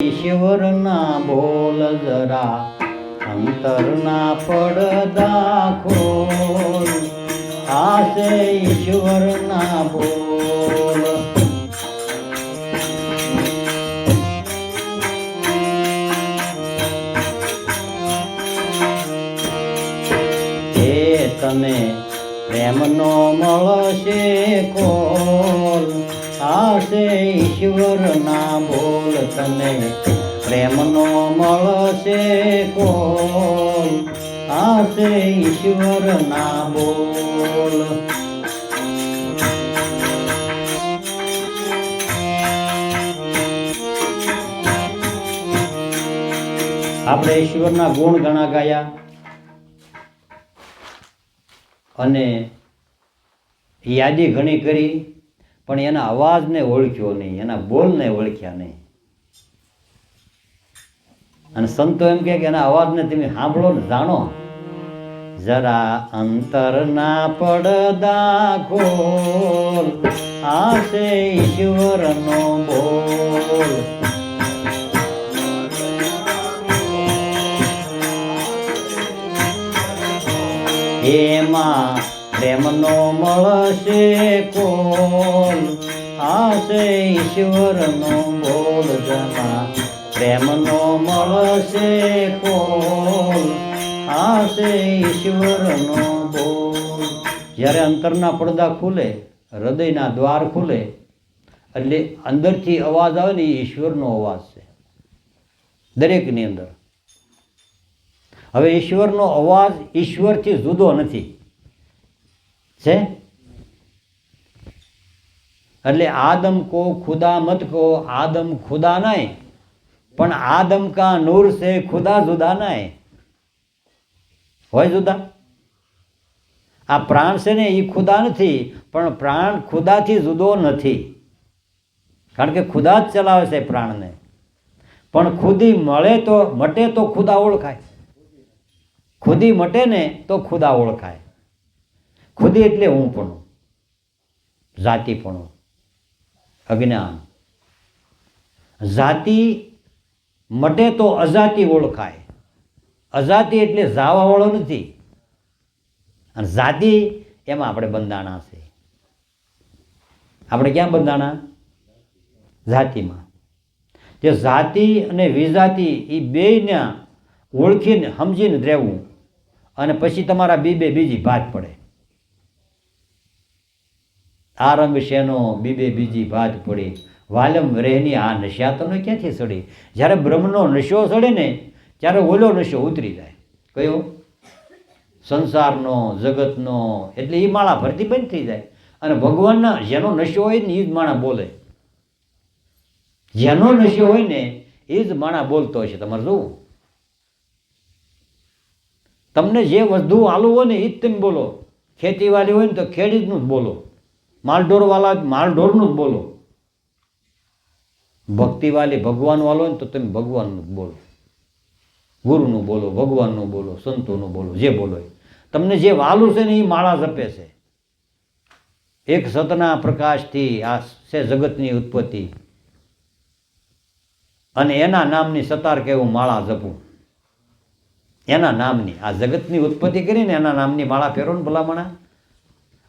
ઈશ્વરના બોલ જરા અંતરના પડદા ખોલ આશે ઈશ્વરના બોલ. એ તને પ્રેમનો મળશે કોલ. આશે ઈશ્વરના બોલ તને પ્રેમનો મળશે કોલ. આશે ઈશ્વરના બોલ. આપણે ઈશ્વરના ગુણ ઘણા ગાયા. અને યાદી ઘણી કરી, પણ એના અવાજને ઓળખ્યો નહીં, એના બોલને ઓળખ્યા નહીં. અને સંતો એમ કે એના અવાજને તમે સાંભળો ને જાણો. જરા અંતર ના પડદા ખોલ આશે ઈશ્વરનો બોલ એમાં પ્રેમનો મળશે કોલ આશે ઈશ્વરનો બોલ જમા પ્રેમનો મળશે કોલ આશે ઈશ્વરનો બોલ જ્યારે અંતરના પડદા ખુલે, હૃદયના દ્વાર ખુલે, એટલે અંદરથી અવાજ આવે ને એ ઈશ્વરનો અવાજ છે. દરેકની અંદર. હવે ઈશ્વરનો અવાજ ઈશ્વરથી જુદો નથી. છે? એટલે આદમ કો ખુદા મત કહો આદમ ખુદા નહીં પણ આદમ કા નૂર સે ખુદા જુદા નહીં. હોય જુદા. આ પ્રાણ છે ને એ ખુદા નથી, પણ પ્રાણ ખુદાથી જુદો નથી. કારણ કે ખુદા જ ચલાવે છે પ્રાણને. પણ ખુદી મળે તો, મટે તો ખુદા ઓળખાય. ખુદી મટે ને તો ખુદા ઓળખાય. ખુદી એટલે હું પણ જાતિપણું, અજ્ઞાન. જાતિ મટે તો અજાતિ ઓળખાય. અજાતિ એટલે જાવાવાળો નથી. અને જાતિ એમાં આપણે બંધાણા છે. આપણે ક્યાં બંધાણા? જાતિમાં જે જાતિ અને વિજાતિ એ બેયને ઓળખીને સમજીને રહેવું. અને પછી તમારા બીબે બીજી ભાત પડે. આ રંગ શેનો? બીબે બીજી ભાત પડી. વાલમ રહેની આ નશા તો ક્યાંથી સડી? જ્યારે બ્રહ્મનો નશો સડે ને, ત્યારે ઓલો નશો ઉતરી જાય. કયો? સંસારનો, જગતનો, એટલે એ માળા ભરતી બંધ થઈ જાય. અને ભગવાનના જેનો નશો હોય ને એ જ માણા બોલે. જેનો નશો હોય ને એ જ માણા બોલતો હશે. તમારે જોવું? તમને જે વધુ આલું હોય ને એ જ તમે બોલો. ખેતીવાડી હોય ને, તો ખેડૂતનું જ બોલો. માલઢોરવાલા માલઢોરનું જ બોલો. ભક્તિવાલી ભગવાન વાલો હોય ને તો તમે ભગવાનનું બોલો. ગુરુનું બોલો, ભગવાનનું બોલો, સંતોનું બોલો, જે બોલો તમને જે વાલું છે ને એ માળા જપે છે. એક સતના પ્રકાશથી આ છે જગતની ઉત્પત્તિ. અને એના નામની સતાર કેવું માળા જપું એના નામની, આ જગતની ઉત્પત્તિ કરીને એના નામની માળા ફેરો ને ભલામણા.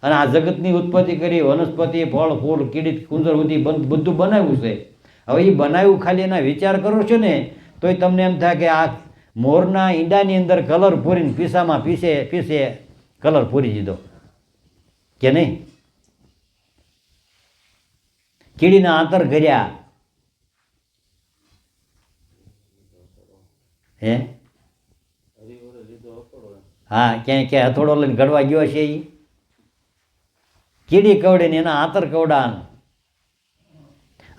અને આ જગતની ઉત્પત્તિ કરી, વનસ્પતિ, ફળ, ફૂલ કીડી કુંદર સુધી બધું બનાવ્યું છે. હવે એ બનાવ્યું, ખાલી એના વિચાર કરો છો ને, તોય તમને એમ થાય કે આ મોરના ઈંડાની અંદર કલર પૂરીને પીસામાં પીસે પીસે, કલર પૂરી દીધો. કે નહીં? કીડીના આંતર કર્યા. હે? હા, ક્યાંય ક્યાંય હથોડો લઈને ઘડવા ગયો છે એ કીડી કવડે ને એના આંતર કવડાન.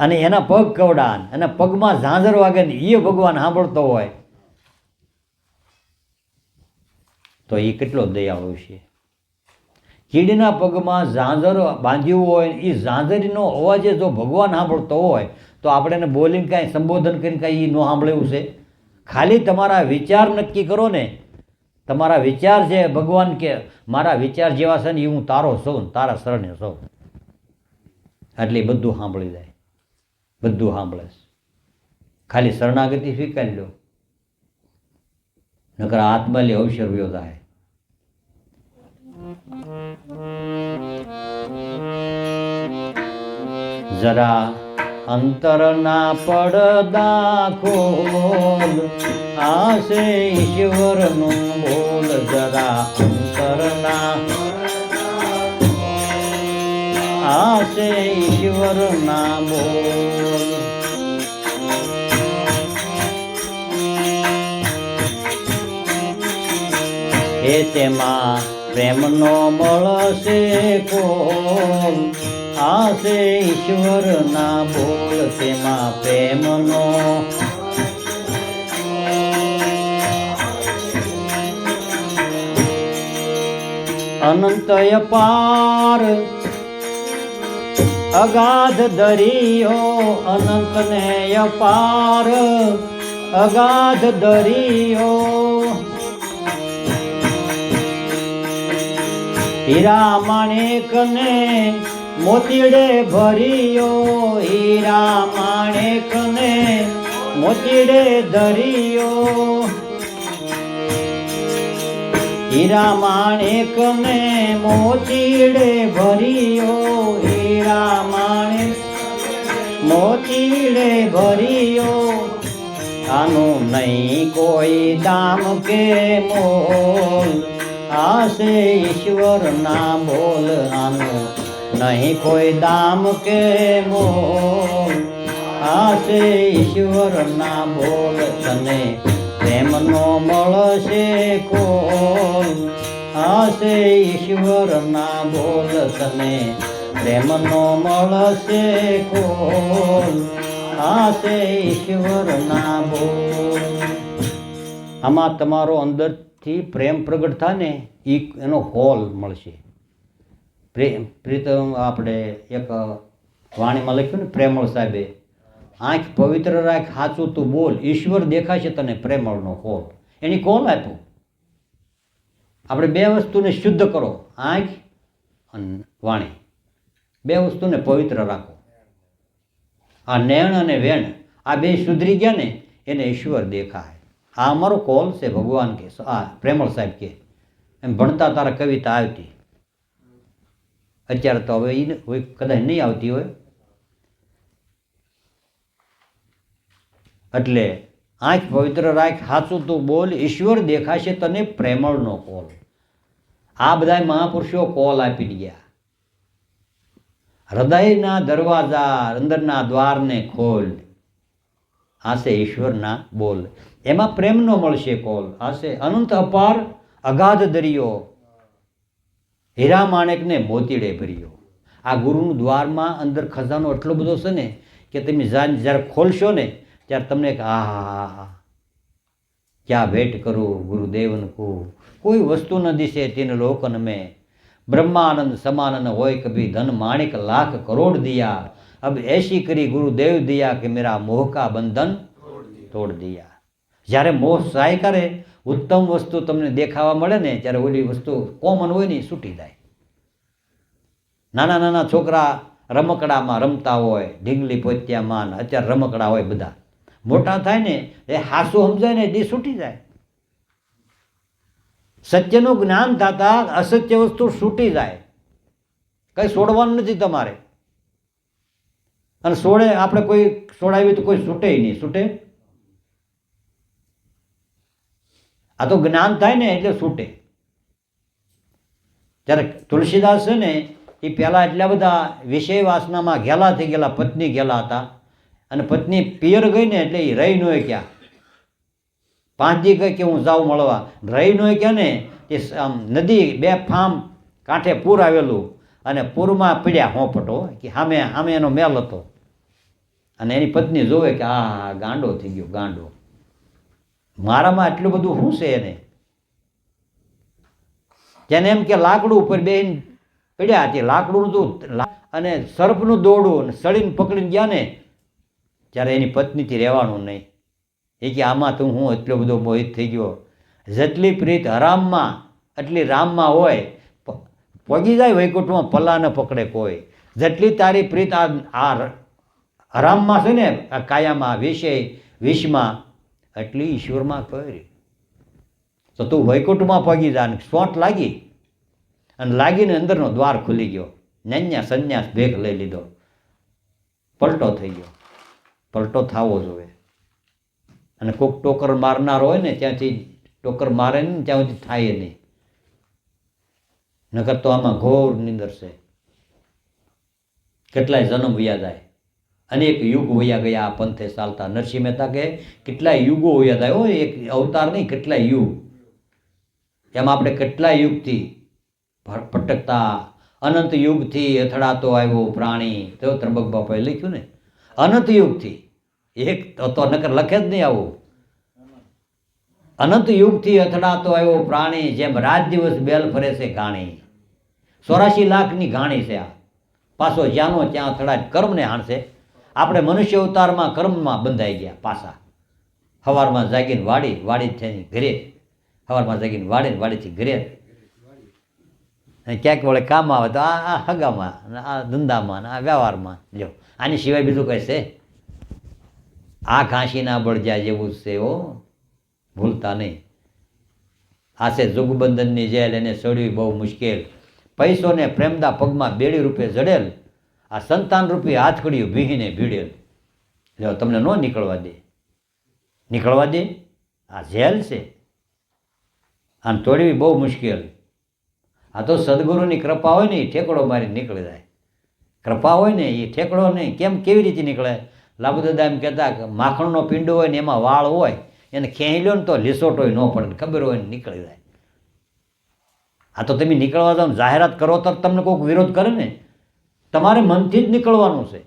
અને એના પગ કવડાન, અને પગમાં ઝાંઝર વાગે ને એ ભગવાન સાંભળતો હોય. તો એ કેટલો દયાળુ છે. કીડીના પગમાં ઝાંઝર બાંધ્યું હોય એ ઝાંઝરીનો અવાજે જો ભગવાન સાંભળતો હોય, તો આપણે એને બોલીને કાંઈ સંબોધન કરીને કાંઈ એ ન સાંભળ્યું છે. ખાલી તમારા વિચાર નક્કી કરો ને. તમારા વિચાર છે ભગવાન કે મારા વિચાર જેવા છે ને એ હું તારો છું તારા શરણે સૌ. એટલે બધું સાંભળી જાય. બધું સાંભળે છે. ખાલી શરણાગતિ સ્વીકારી લો. નકર આત્માલી અવસર વ્યો થાય. જરા અંતરના પડદા ખોલ આશે ઈશ્વરનું બોલ. જરા અંતરના આશે ઈશ્વરના બોલ એ તેમાં પ્રેમનો મળશે કોલ આશે ઈશ્વરના બોલ તેમાં પ્રેમનો અનંતય પાર અગાધ દરિયો અનંતને અપાર. અગાધ દરિયો હીરા માણેક ને મોતીડે ભર્યો. હીરા માણેક ને મોતીડે ધર્યો. હીરા માણેક ને મોતીડે ભર્યો, હીરા માણેક મોતીડે ભર્યો. આનું નહીં કોઈ દામ કે મોલ, આશે ઈશ્વરના બોલ, આનું નહીં કોઈ દામ કે મોલ, આશે ઈશ્વરના બોલ, તને પ્રેમનો મળશે કોલ. આશે ઈશ્વરના બોલ તને. પ્રેમનો મળશે કોલ. આશે ઈશ્વરના બોલ. આમાં તમારો અંદરથી પ્રેમ પ્રગટ થાય ને એ એનો હોલ મળશે. પ્રેમ પ્રીતમ, આપણે એક વાણીમાં લખ્યું ને, પ્રેમળ સાહેબે આંખ પવિત્ર રાખ સાચું તું બોલ, ઈશ્વર દેખાશે તને પ્રેમળનો હોલ એની કોલ આપ્યું? આપણે બે વસ્તુને શુદ્ધ કરો, આંખ અને વાણી. બે વસ્તુને પવિત્ર રાખો. આ નેણ અને વેણ, આ બે સુધરી ગયા ને, એને ઈશ્વર દેખાય. આ અમારો કોલ છે, ભગવાન કે, આ પ્રેમળ સાહેબ કે. એમ ભણતા તારા કવિતા આવતી. અત્યારે તો હવે એ કદાચ નહીં આવતી હોય. એટલે આંખ પવિત્ર રાખ સાચું તું બોલ, ઈશ્વર દેખાશે તને પ્રેમળનો કોલ. આ બધા મહાપુરુષો કોલ આપી ગયા. હૃદયના દરવાજા અંદરના દ્વારને ખોલ. આશે ઈશ્વરના બોલ. એમાં પ્રેમનો મળશે કોલ. આશે અનંત અપાર અગાધ દરિયો. હીરા માણેકને મોતીડે ભર્યો. આ ગુરુનું દ્વારમાં અંદર ખજાનો એટલો બધો છે ને કે તમે જાન જ્યારે ખોલશો ને ત્યારે તમને એક આ હા હા હા ક્યાં ભેટ કરું ગુરુદેવન કો? કોઈ વસ્તુ ન દિશે તીન લોકન મેં. બ્રહ્માનંદ સમાનન હોય કભી ધન માણિક લાખ કરોડ દિયા. અબ એસી કરી ગુરુદેવ દિયા કે મેરા મોહ કા બંધન તોડ દિયા. જ્યારે મોહ સહાય કરે, ઉત્તમ વસ્તુ તમને દેખાવા મળે ને, ત્યારે ઓલી વસ્તુ કોમન હોય ને એ છૂટી જાય. નાના નાના છોકરા રમકડામાં રમતા હોય, ઢીંગલી પોત્યામાં ને, અત્યારે રમકડા હોય બધા. મોટા થાય ને, એ હાસું સમજાય ને, એ છૂટી જાય. સત્યનું જ્ઞાન થતા અસત્ય વસ્તુ છૂટી જાય. કંઈ છોડવાનું નથી તમારે. અને છોડે, આપણે કોઈ છોડાવી તો કોઈ છૂટે નહીં. છૂટે? આ તો જ્ઞાન થાય ને, એટલે છૂટે. જ્યારે તુલસીદાસ છે ને, એ પહેલાં એટલા બધા વિષય વાસનામાં ઘેલા થઈ ગયેલા, પત્ની ઘેલા હતા. અને પત્ની પિયર ગઈ ને એટલે એ રહી નોય ક્યાં. પાંચ ગઈ કે હું જાઉં મળવા. રહી નોય ક્યાં ને એ આમ નદી બે ફામ કાંઠે પૂર આવેલું અને પૂરમાં પીડ્યા હોંપટો કે સામે સામે એનો મેલ હતો. અને એની પત્ની જોવે કે આ ગાંડો થઈ ગયો, ગાંડો. મારામાં એટલું બધું શું છે એને? જેને એમ કે લાકડું ઉપર બેન પડ્યા તે લાકડું તો અને સર્પનું દોડું અને સળીને પકડીને ગયા ને ત્યારે એની પત્નીથી રહેવાનું નહીં. એ કે, આમાં તો હું એટલો બધો મોહિત થઈ ગયો. જેટલી પ્રીત હરામમાં, એટલી રામમાં હોય પગી જાય વૈકુંઠમાં પલ્લા ન પકડે કોઈ. જેટલી તારી પ્રીત આ આ હરામમાં છે ને, આ કાયામાં, વિષય, વિષમાં, એટલી ઈશ્વરમાં કરી. તો તું વૈકુંઠમાં પગી જા સોંટ લાગી. અને લાગીને અંદરનો દ્વાર ખુલી ગયો. ન્યાન્યા સંન્યાસ ભેગ લઈ લીધો. પલટો થઈ ગયો. પલટો થવો જોઈએ. અને કોઈક ટોકર મારનાર હોય ને, ત્યાંથી ટોકર મારે ને, ત્યાં સુધી થાય નહીં. નકર તો આમાં ઘોર નિંદર છે. કેટલાય જન્મ વયા જાય. અનેક યુગ વયા ગયા આ પંથે ચાલતા. નરસિંહ મહેતા કે કેટલાય યુગો વયા જાય. હો એક અવતાર નહીં, કેટલાય યુગ. એમાં આપણે કેટલાય યુગથી ભટકતા, અનંત યુગથી અથડાતો આવ્યો પ્રાણી. તો ત્રંબક બાપાએ લખ્યું ને અનંત યુગથી એક તો નકર લખે જ નહીં આવું. અનંત યુગથી અથડાતો આવ્યો પ્રાણી જેમ રાત દિવસ બેલ ફરે છે ગાણી. ચોરાશી લાખની ઘાણી છે આ. પાછો જ્યાંનો ત્યાં અથડાય કર્મને હાણશે. આપણે મનુષ્ય અવતારમાં કર્મમાં બંધાઈ ગયા પાછા. સવારમાં જાગીને વાડી વાડી થઈને ઘરે. સવારમાં જાગીને વાડીને વાડીથી ઘરે. ક્યાંક વળે કામ આવે તો આ આ હગામાં, આ ધંધામાં, આ વ્યવહારમાં. જો, આની સિવાય બીજું કંઈ છે? આ ઘાંસીના બળજા જેવું છે હો. ભૂલતા નહીં. આ છે જોગબંધનની જેલ, એને સડવી બહુ મુશ્કેલ. પૈસોને પ્રેમદા પગમાં બેડી રૂપે જડેલ. આ સંતાન રૂપી હાથકડીયું ભીહીને ભીડેલ. જો તમને ન નીકળવા દે. નીકળવા દે? આ જેલ છે. આમ તોડવી બહુ મુશ્કેલ. આ તો સદગુરુની કૃપા હોય ને એ ઠેકડો મારી નીકળી જાય. કૃપા હોય ને એ ઠેકડો નહીં કેમ કેવી રીતે નીકળે? લાભુદાદા એમ કહેતા કે માખણનો પિંડો હોય ને એમાં વાળ હોય, એને ખેંચી લો ને તો લીસોટોય ન પડે ખબર હોય ને નીકળી જાય. આ તો તમે નીકળવા જાઓ જાહેરાત કરો તો તમને કોઈક વિરોધ કરે ને. તમારે મનથી જ નીકળવાનું છે.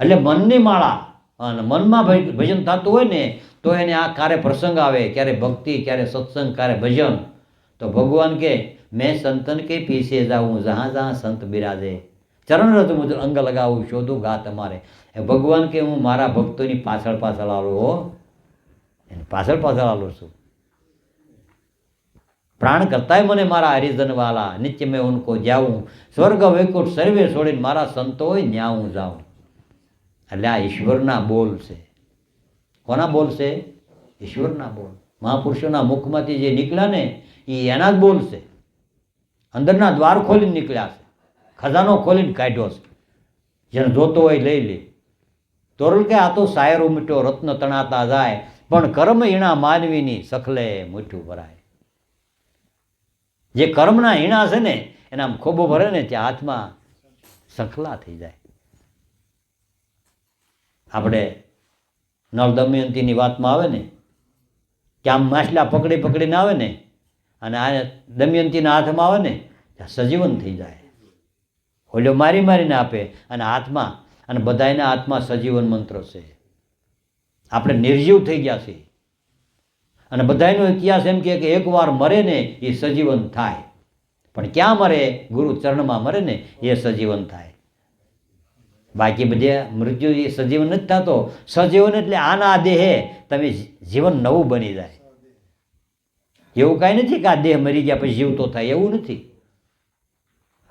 એટલે મનની માળા અને મનમાં ભજ- ભજન થતું હોય ને તો એને આ ક્યારે પ્રસંગ આવે, ક્યારે ભક્તિ, ક્યારે સત્સંગ, ક્યારે ભજન તો ભગવાન કે, મેં સંતન કે પીસે જાઉં, જહાં જહાં સંત બિરાજે. ચરણ રથ મુજબ અંગ લગાવું, શોધું ઘા તમારે ભગવાન કે, હું મારા ભક્તોની પાછળ પાછળ આવું હો. એને પાછળ પાછળ આવું છું. પ્રાણ કરતાય મને મારા હરિજનવાલા, નિત્ય મેં ઉનકો જાઉં સ્વર્ગ વૈકુંઠ સર્વે છોડીને મારા સંતો હોય ન્યા હું જાઉં. એટલે આ ઈશ્વરના બોલ છે. કોના બોલ છે? ઈશ્વરના બોલ. મહાપુરુષોના મુખમાંથી જે નીકળ્યા ને એ એના જ બોલશે અંદરના દ્વાર ખોલીને નીકળ્યા છે. ખજાનો ખોલીને કાઢ્યો છે. જેને જોતો હોય લઈ લે. તોરલ કે આ તો શાયરો મીઠો રત્ન તણાતા જાય, પણ કર્મ ઈણા માનવીની સખલે મીઠું ભરાય. જે કર્મના હીણા છે ને, એના આમ ખોબો ભરે ને ત્યાં હાથમાં સખલા થઈ જાય. આપણે નળ દમયંતીની વાતમાં આવે ને, કે માછલા પકડી પકડીને આવે ને અને આ દમયંતીના હાથમાં આવે ને, ત્યાં સજીવન થઈ જાય. હોલ્યો મારી મારીને આપે અને હાથમાં અને બધાયના હાથમાં સજીવન મંત્ર છે. આપણે નિર્જીવ થઈ ગયા છીએ. અને બધાનો ઇતિહાસ એમ કહે કે એકવાર મરે ને એ સજીવન થાય. પણ ક્યાં મરે? ગુરુ ચરણમાં મરે ને એ સજીવન થાય. બાકી બધે મૃત્યુ એ સજીવન નથી થતો. સજીવન એટલે આના દેહે તમે જીવન નવું બની જાય. એવું કાંઈ નથી કે આ દેહ મરી ગયા પછી જીવતો થાય, એવું નથી.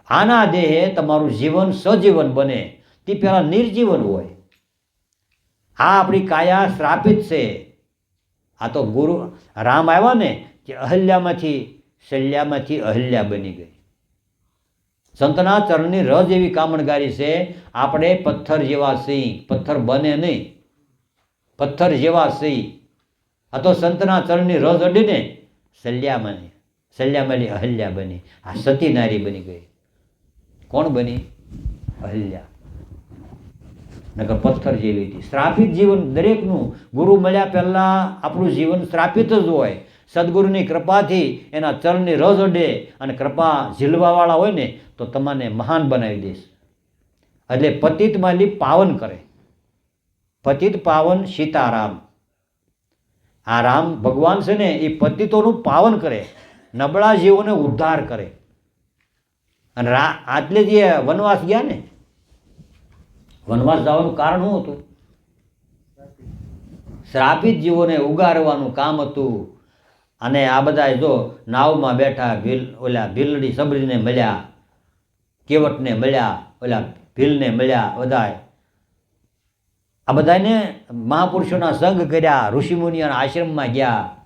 આના દેહે તમારું જીવન સજીવન બને. તે પહેલાં નિર્જીવન હોય. આ આપણી કાયા શ્રાપિત છે. આ તો ગુરુ રામ આવ્યા ને કે અહલ્યામાંથી, શલ્યામાંથી અહલ્યા બની ગઈ. સંતના ચરણની રજ એવી કામણગારી છે, આપણે પથ્થર જેવા સિંહ, પથ્થર બને નહીં. પથ્થર જેવા સિંહ. આ તો સંતના ચરણની રજ અડીને શલ્યામાં શલ્યામાંથી અહલ્યા બની. આ સતી નારી બની ગઈ. કોણ બની? અહલ્યા. નકર પથ્થર જેવી હતી. શ્રાપિત જીવન દરેકનું. ગુરુ મળ્યા પહેલાં આપણું જીવન શ્રાપિત જ હોય. સદગુરુની કૃપાથી એના ચરણની રજ અડે અને કૃપા ઝીલવાવાળા હોય ને, તો તમને મહાન બનાવી દેશ એટલે પતિત માલી પાવન કરે. પતિત પાવન સીતારામ. આ રામ ભગવાન છે ને એ પતિતોનું પાવન કરે, નબળા જીવોને ઉદ્ધાર કરે. અને રા આટલે જે વનવાસ ગયા ને, વનવાસ જવાનું કારણ શું હતું? શ્રાપિત જીવોને ઉગારવાનું કામ હતું. અને આ બધા જો નાવમાં બેઠા ભીલ ઓલા ભીલડી સબરીને મળ્યા, કેવટને મળ્યા, ઓલા ભીલને મળ્યા બધાય. આ બધાને મહાપુરુષોના સંઘ કર્યા, ઋષિમુનિઓના આશ્રમમાં ગયા,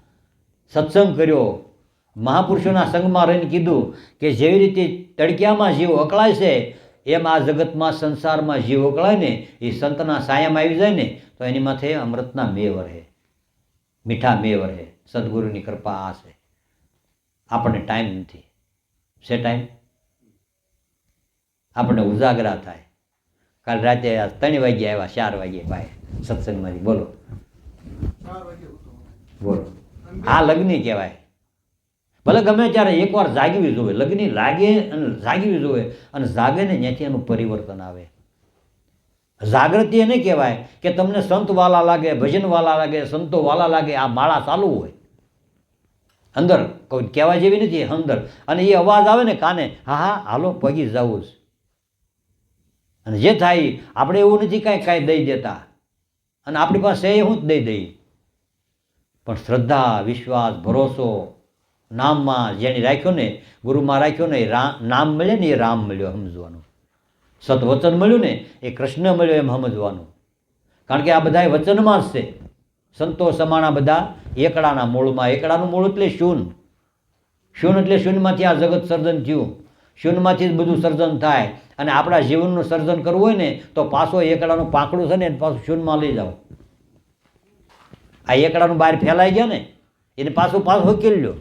સત્સંગ કર્યો. મહાપુરુષોના સંઘમાં રહીને કીધું કે જેવી રીતે તડકિયામાં જીવ અકળાય છે, એમ આ જગતમાં સંસારમાં જીવ અકળાય ને, એ સંતના સાયામાં આવી જાય ને, તો એની માથે અમૃતના મેવર હે મીઠા મેવર હે સદગુરુની કૃપા આ છે. આપણને ટાઈમ નથી. છે ટાઈમ આપણને ઉજાગરા થાય. કાલ રાતે ત્રણ વાગે આવ્યા ચાર વાગે ભાઈ સત્સંગમાંથી. બોલો. બોલો. આ લગ્ન કહેવાય. ભલે ગમે ત્યારે એકવાર જાગવી જોવે. લગ્ન લાગે અને જાગવી જોવે અને જાગે ને ત્યાંથી એનું પરિવર્તન આવે. જાગૃતિ એને કહેવાય કે તમને સંત વાલા લાગે ભજન વાલા લાગે સંતો વાલા લાગે આ માળા ચાલુ હોય. અંદર કોઈ કહેવા જેવી નથી અંદર. અને એ અવાજ આવે ને કાને હા હા હાલો પગી જવું જ. અને જે થાય આપણે એવું નથી કાંઈ કાંઈ દઈ દેતા. અને આપણી પાસે એ હું જ દઈ દઈ. પણ શ્રદ્ધા, વિશ્વાસ, ભરોસો, નામમાં જેને રાખ્યો ને, ગુરુમાં રાખ્યો ને, એ રા, નામ મળે ને એ રામ મળ્યો સમજવાનું. સતવચન મળ્યું ને, એ કૃષ્ણ મળ્યો એમ સમજવાનું. કારણ કે આ બધા વચનમાં જ છે. સંતો સમાણા બધા એકડાના મૂળમાં, એકડાનું મૂળ એટલે શૂન. શૂન એટલે શૂન્યમાંથી આ જગત સર્જન થયું. શૂન્યમાંથી જ બધું સર્જન થાય અને આપણા જીવનનું સર્જન કરવું હોય ને, તો પાછો એકડાનું પાંખડું છે ને, એને પાછું શૂન્યમાં લઈ જાઓ. આ એકડાનું બહાર ફેલાઈ ગયા ને, એને પાછું પાછું ઉકેલ લ્યો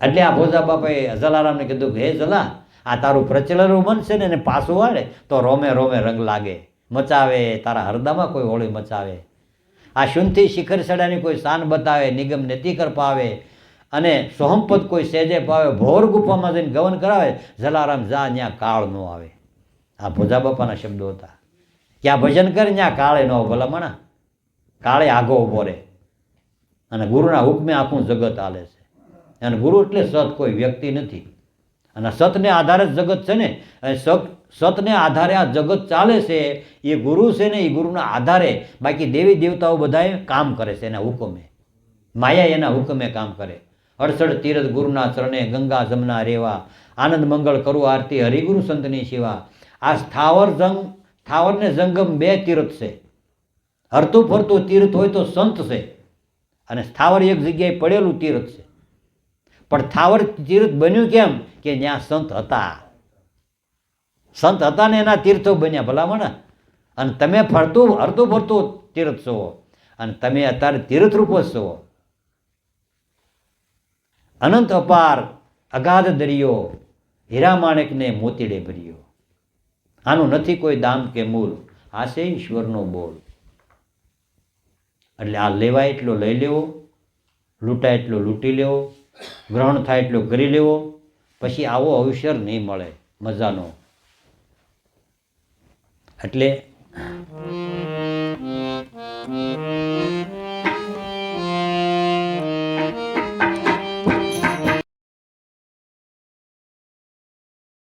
એટલે આ ભોજા બાપાએ જલારામને કીધું કે, હે જલા, આ તારું પ્રચલનું મન છે ને, એને પાછું વાળે, તો રોમે રોમે રંગ લાગે. મચાવે, તારા હરદામાં કોઈ હોળી મચાવે. આ શૂનથી શિખર સડાની કોઈ શાન બતાવે, નિગમ નેતી પાવે. અને સોહમપદ કોઈ સેજે પાવે ભોર ગુફામાં જઈને ગવન કરાવે, જલારામ જા ત્યાં કાળ ન આવે. આ ભોજા બાપાના શબ્દો હતા. ક્યાં ભજન કરે ત્યાં કાળે ન ભલામણા કાળે આગો ઊભો રહે. અને ગુરુના હુકમે આખું જગત હાલે છે. અને ગુરુ એટલે સત કોઈ વ્યક્તિ નથી. અને સતને આધારે જ જગત છે ને સતને આધારે આ જગત ચાલે છે, એ ગુરુ છે ને, એ ગુરુના આધારે બાકી દેવી દેવતાઓ બધાએ કામ કરે છે એના હુકમે. માયા એના હુકમે કામ કરે. અડસઠ તીરથ ગુરુના ચરણે ગંગા જમના રેવા. આનંદ મંગળ કરું આરતી હરિગુરુ સંતની સેવા. આ સ્થાવર જંગ, સ્થાવરને જંગમ બે તીર્થ છે. હરતું ફરતું તીર્થ હોય તો સંત છે. અને સ્થાવર એક જગ્યાએ પડેલું તીર્થ છે. પણ સ્થાવર તીર્થ બન્યું કેમ? કે ત્યાં સંત હતા. સંત હતા ને એના તીર્થો બન્યા ભલામણ. અને તમે ફરતું, હરતું ફરતું તીર્થ છો. અને તમે અત્યારે તીર્થરૂપ જ છો. અનંત અપાર અગાધ દરિયો હીરા માણેકને મોતીડે ભર્યો. આનું નથી કોઈ દામ કે મૂલ આ છે ઈશ્વરનો બોલ એટલે આ લેવાય એટલો લઈ લેવો, લૂંટાય એટલો લૂંટી લેવો, ગ્રહણ થાય એટલો કરી લેવો, પછી આવો અવસર નહીં મળે મજાનો. એટલે